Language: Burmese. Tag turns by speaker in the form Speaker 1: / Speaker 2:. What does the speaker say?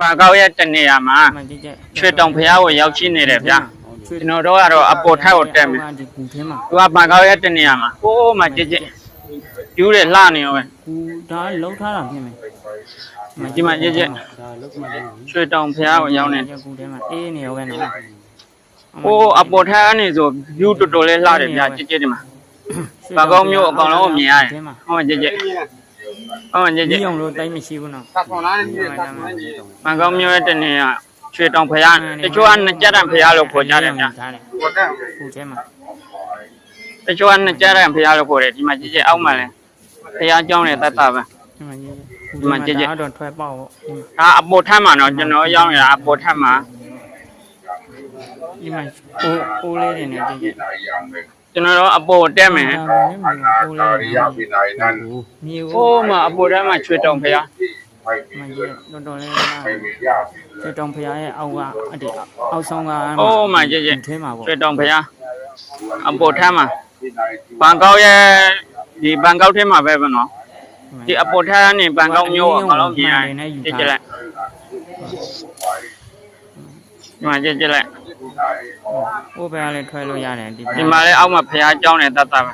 Speaker 1: ပါကောက်ရဲ့တနေရာမှာ
Speaker 2: မှန်ကြည့်ကြ
Speaker 1: ရွှေတောင်ဖျားကိုရောက်ရှိနေတယ်ဗျာကျွန်တော်တို့ကတော့အပေါ်ထက်ကိုတက်မယ်
Speaker 2: ဒီကူထဲမှာ
Speaker 1: သူကပါကောက်ရဲ့တနေရာမှာကိုးမှကြည့်ကြည့်ကျူးတယ်လှနေရောပဲ
Speaker 2: ကူဒါလုံးထားတာဖြစ်မယ်
Speaker 1: ဒီမှာကြည့်ကြည့်
Speaker 2: ဒါလုံးမှလည်း
Speaker 1: ရွှေတောင်ဖျားကိုရောက်နေ
Speaker 2: ကူထဲမှာအေးနေရောပဲနော်
Speaker 1: ကိုးအပေါ်ထက်ကနေဆို view တော်တော်လေးလှတယ်ဗျာကြည့်ကြည့်ဒီမှာပါကောက်မျိုးအကောင်လုံးကိုမြင်ရတယ်ဟုတ်မှကြည့်ကြည့် အော်ည
Speaker 2: ည
Speaker 1: ည
Speaker 2: အောင်လို့တိုင်းမရှိဘူးနော်
Speaker 1: သတ်
Speaker 3: ခွန်လားည
Speaker 2: သတ်ခွန်လားည
Speaker 1: မကောင်းမျိုးရဲ့တနေရရွှေတောင်ဖရားတချို့ကနှစ်ကြက်တန်ဖရားလို့ခေါ်ကြတယ်ဗျာ
Speaker 2: ဟုတ်
Speaker 1: တယ်
Speaker 2: ဟုတ်တယ်မှာ
Speaker 1: တချို့ကနှစ်ကြက်တန်ဖရားလို့ခေါ်တယ်ဒီမှာကြည့်ကြအောက်မှာလဲဖရားကြောင်းနဲ့တတ်တာပဲ
Speaker 2: ဒီမှာကြည့်ဒီမှာကြည့်ကြတော့ထွက်ပေါ့
Speaker 1: ဒါအပေါ်ထမ်းမှာနော်ကျွန်တော်ရောင်းနေတာအပေါ်ထမ်းမှာ
Speaker 2: ဒီမှာပိုးပိုးလေးတွေနဲ့ကြည့်ကြ
Speaker 1: ကျွန်တော်တို့အပေါ်တက်မယ်
Speaker 2: ဒါလည်းမျိုးကိုလေးတွေမြေကို
Speaker 1: ဟိုးမှာအပေါ်ထပ်မှာရွှေတောင်ဖျား
Speaker 2: မှန်ကြီးတော်တော်လေးလားကျွတ်တောင်ဖရားရဲ့အောက်ကအဒီအောက်ဆောင်က
Speaker 1: ဟိုးမှာကြည့်ကြည့်
Speaker 2: ထဲမှာပေါ့
Speaker 1: ရွှေတောင်ဖျားအပေါ်ထပ်မှာဘန်ကောက်ရဲ့ဒီဘန်ကောက်ထဲမှာပဲဗောနော်ဒီအပေါ်ထပ်ကနေဘန်ကောက်မျိုးအကောင်လုံးမြင်ရတယ်ကြည့်ကြည့်လိုက်ဒီမှာကြည့်ကြည့်လိုက်
Speaker 2: ဟိုဘက်ကလည်းထွက်လို့ရတယ်ဒီ
Speaker 1: ဒီမှာလည်းအောက်မှာဖျားเจ้าနဲ့တတ်တာပဲ